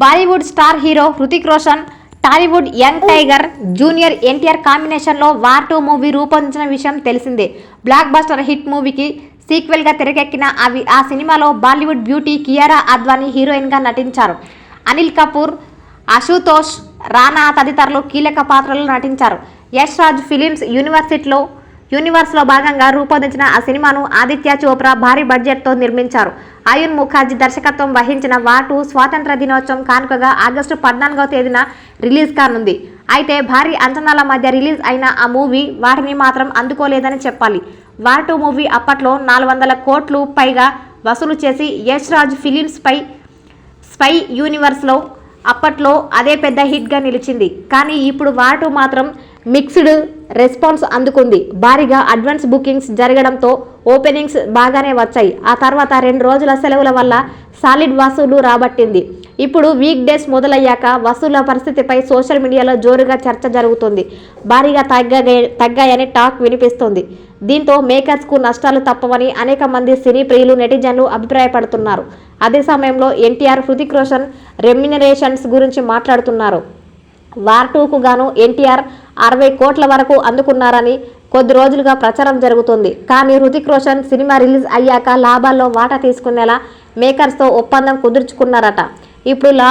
Bollywood star hero Hrithik Roshan Tollywood young tiger junior NTR కాంబినేషన్లో war two movie రూపొందించిన విషయం తెలిసిందే. Block buster hit మూవీకి సీక్వెల్గా తెరకెక్కిన అవి ఆ సినిమాలో బాలీవుడ్ బ్యూటీ కియారా అద్వానీ హీరోయిన్గా నటించారు. అనిల్ కపూర్ అశుతోష్ రానా తదితరులు కీలక పాత్రలు నటించారు. యష్ రాజ్ ఫిలిమ్స్ యూనివర్సిటీలో యూనివర్స్లో భాగంగా రూపొందించిన ఆ సినిమాను ఆదిత్య చోప్రా భారీ బడ్జెట్తో నిర్మించారు. అయున్ ముఖర్జీ దర్శకత్వం వహించిన వాటు స్వాతంత్ర దినోత్సవం కానుకగా ఆగస్టు పద్నాలుగవ తేదీన రిలీజ్ కానుంది. అయితే భారీ అంచనాల మధ్య రిలీజ్ అయిన ఆ మూవీ వాటిని మాత్రం అందుకోలేదని చెప్పాలి. వాటు మూవీ అప్పట్లో నాలుగు వందల కోట్లు పైగా వసూలు చేసి యష్ రాజ్ ఫిలిమ్స్పై స్పై యూనివర్స్లో అప్పట్లో అదే పెద్ద హిట్గా నిలిచింది. కానీ ఇప్పుడు వాటు మాత్రం మిక్స్డ్ రెస్పాన్స్ అందుకుంది. భారీగా అడ్వాన్స్ బుకింగ్స్ జరగడంతో ఓపెనింగ్స్ బాగానే వచ్చాయి. ఆ తర్వాత రెండు రోజుల సెలవుల వల్ల సాలిడ్ వసూలు రాబట్టింది. ఇప్పుడు వీక్ డేస్ మొదలయ్యాక వసూళ్ళ పరిస్థితిపై సోషల్ మీడియాలో జోరుగా చర్చ జరుగుతుంది. భారీగా తగ్గ తగ్గాయని టాక్ వినిపిస్తుంది. దీంతో మేకర్స్కు నష్టాలు తప్పవని అనేక మంది సినీ ప్రియులు నెటిజన్లు అభిప్రాయపడుతున్నారు. అదే సమయంలో ఎన్టీఆర్ హృతిక్ రోషన్ రెమ్యునరేషన్స్ గురించి మాట్లాడుతున్నారు. వార్ టూకు గాను ఎన్టీఆర్ అరవై కోట్ల వరకు అందుకున్నారని కొద్ది రోజులుగా ప్రచారం జరుగుతుంది. కానీ హృతిక్ రోషన్ సినిమా రిలీజ్ అయ్యాక లాభాల్లో వాటా తీసుకునేలా మేకర్స్తో ఒప్పందం కుదుర్చుకున్నారట. ఇప్పుడు లాభ